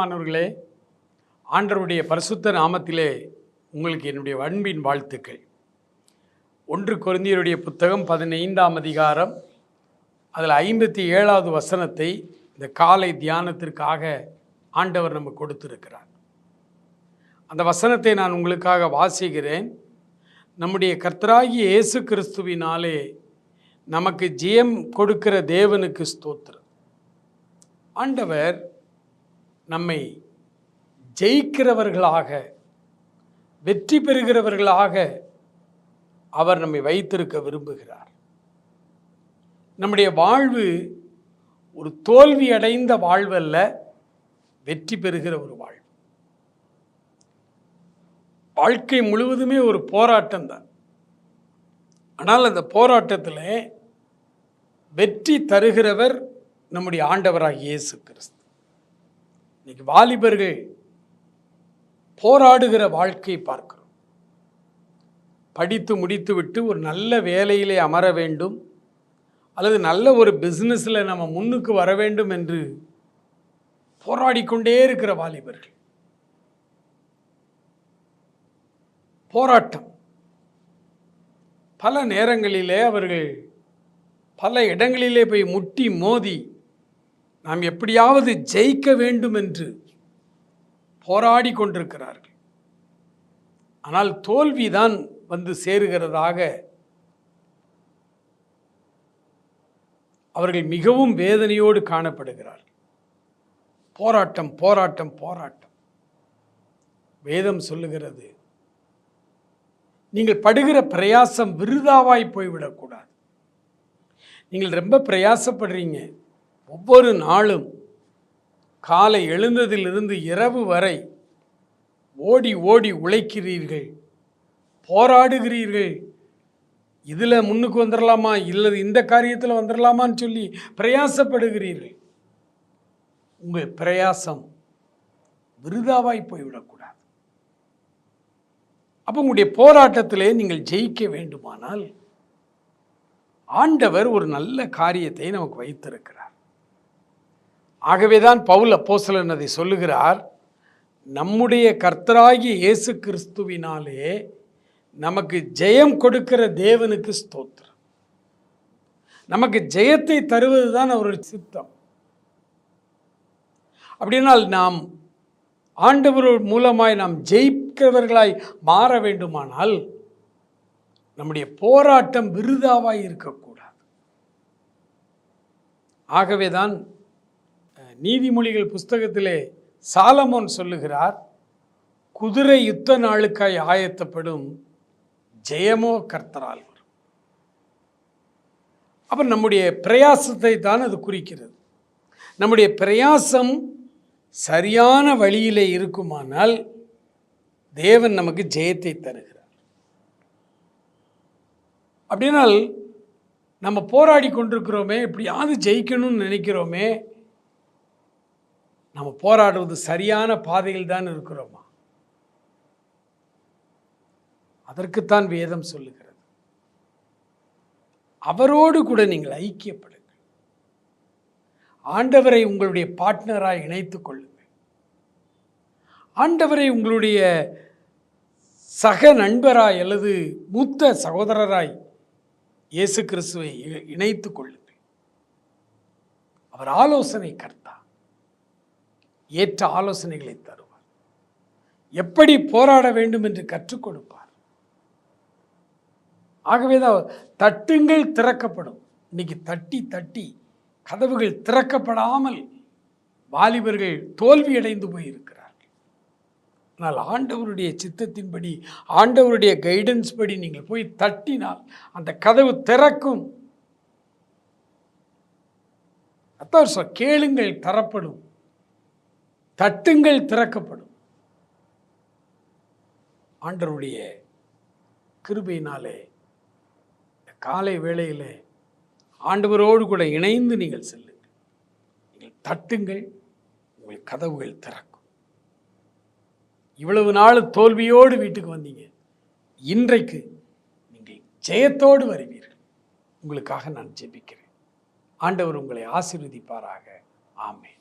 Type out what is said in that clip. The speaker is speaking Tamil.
பிரியமானவர்களே ஆண்டவருடைய பரிசுத்த நாமத்திலே உங்களுக்கு என்னுடைய அன்பின் வாழ்த்துக்கள். ஒன்று குருந்தியருடைய புத்தகம் பதினைந்தாம் அதிகாரம் அதில் ஐம்பத்தி ஏழாவது வசனத்தை இந்த காலை தியானத்திற்காக ஆண்டவர் நமக்கு கொடுத்திருக்கிறார். அந்த வசனத்தை நான் உங்களுக்காக வாசிக்கிறேன். நம்முடைய கர்த்தராகி இயேசு கிறிஸ்துவினாலே நமக்கு ஜெயம் கொடுக்கிற தேவனுக்கு ஸ்தோத்திரம். ஆண்டவர் நம்மை ஜெயிக்கிறவர்களாக வெற்றி பெறுகிறவர்களாக அவர் நம்மை வைத்திருக்க விரும்புகிறார். நம்முடைய வாழ்வு ஒரு தோல்வி அடைந்த வாழ்வல்ல வெற்றி பெறுகிற ஒரு வாழ்வு. வாழ்க்கை முழுவதுமே ஒரு போராட்டம் தான். ஆனால் அந்த போராட்டத்தில் வெற்றி தருகிறவர் நம்முடைய ஆண்டவராக இயேசு கிறிஸ்து. இன்னைக்கு வாலிபர்கள் போராடுகிற வாழ்க்கை பார்க்கிறோம். படித்து முடித்துவிட்டு ஒரு நல்ல வேலையிலே அமர வேண்டும். அல்லது நல்ல ஒரு பிஸ்னஸில் நம்ம முன்னுக்கு வர வேண்டும் என்று போராடிக்கொண்டே இருக்கிற வாலிபர்கள். போராட்டம். பல நேரங்களிலே அவர்கள் பல இடங்களிலே போய் முட்டி மோதி நாம் எப்படியாவது ஜெயிக்க வேண்டும் என்று போராடி கொண்டிருக்கிறார்கள். ஆனால் தோல்விதான் வந்து சேருகிறதாக அவர்கள் மிகவும் வேதனையோடு காணப்படுகிறார்கள். போராட்டம் போராட்டம் போராட்டம். வேதம் சொல்லுகிறது நீங்கள் படுகிற பிரயாசம் விருதாவாய் போய்விடக்கூடாது. நீங்கள் ரொம்ப பிரயாசப்படுறீங்க. ஒவ்வொரு நாளும் காலை எழுந்ததிலிருந்து இரவு வரை ஓடி ஓடி உழைக்கிறீர்கள் போராடுகிறீர்கள். இதில் முன்னுக்கு வந்துடலாமா இல்லை இந்த காரியத்தில் வந்துடலாமான்னு சொல்லி பிரயாசப்படுகிறீர்கள். உங்கள் பிரயாசம் விருதாவாய் போய்விடக்கூடாது. அப்போ உங்களுடைய போராட்டத்திலே நீங்கள் ஜெயிக்க வேண்டுமானால் ஆண்டவர் ஒரு நல்ல காரியத்தை நமக்கு வைத்திருக்கிறார். ஆகவேதான் பவுல் அப்போசலன் அதை சொல்லுகிறார் நம்முடைய கர்த்தராகிய இயேசு கிறிஸ்துவினாலே நமக்கு ஜெயம் கொடுக்கிற தேவனுக்கு ஸ்தோத்திரம். நமக்கு ஜெயத்தை தருவது தான் அவருடைய சித்தம். அப்படின்னால் நாம் ஆண்டவர் மூலமாய் நாம் ஜெயிக்கிறவர்களாய் மாற வேண்டுமானால் நம்முடைய போராட்டம் விருதாவாய் இருக்கக்கூடாது. ஆகவே தான் நீதிமொழிகள் புஸ்தகத்திலே சாலமோன் சொல்லுகிறார் குதிரை யுத்த நாளுக்காய் ஆயத்தப்படும் ஜெயமோ கர்த்தரால் வரும். அப்போ நம்முடைய பிரயாசத்தை தான் அது குறிக்கிறது. நம்முடைய பிரயாசம் சரியான வழியிலே இருக்குமானால் தேவன் நமக்கு ஜெயத்தை தருகிறார். அப்படின்னால் நம்ம போராடி கொண்டிருக்கிறோமே எப்படியாவது ஜெயிக்கணும்னு நினைக்கிறோமே நம்ம போராடுவது சரியான பாதையில் தான் இருக்கிறோமா? அதற்குத்தான் வேதம் சொல்லுகிறது. அவரோடு கூட நீங்கள் ஐக்கியப்படுங்கள். ஆண்டவரை உங்களுடைய பார்ட்னராக இணைத்துக் கொள்ளுங்கள். ஆண்டவரை உங்களுடைய சக நண்பராய் அல்லது மூத்த சகோதரராய் இயேசு கிறிஸ்துவை இ- இணைத்துக் கொள்ளுங்கள். அவர் ஆலோசனை கர்த்தா. ஏற்ற ஆலோசனைகளை தருவார். எப்படி போராட வேண்டும் என்று கற்றுக் கொடுப்பார். ஆகவேதான் தட்டுங்கள் திறக்கப்படும். இன்னைக்கு தட்டி தட்டி கதவுகள் திறக்கப்படாமல் வாலிபர்கள் தோல்வியடைந்து போயிருக்கிறார்கள். ஆனால் ஆண்டவருடைய சித்தத்தின்படி ஆண்டவருடைய கைடன்ஸ் படி நீங்கள் போய் தட்டினால் அந்த கதவு திறக்கும். அத்தான் கேளுங்கள் தரப்படும். தட்டுங்கள் திறக்கப்படும். ஆண்டவருடைய கிருபையினாலே இந்த காலை வேளையிலே ஆண்டவரோடு கூட இணைந்து நீங்கள் செல்லுங்கள். நீங்கள் தட்டுங்கள் உங்கள் கதவுகள் திறக்கும். இவ்வளவு நாள் தோல்வியோடு வீட்டுக்கு வந்தீங்க. இன்றைக்கு நீங்கள் ஜெயத்தோடு வருவீர்கள். உங்களுக்காக நான் ஜெபிக்கிறேன். ஆண்டவர் உங்களை ஆசீர்வதிப்பாராக. ஆமென்.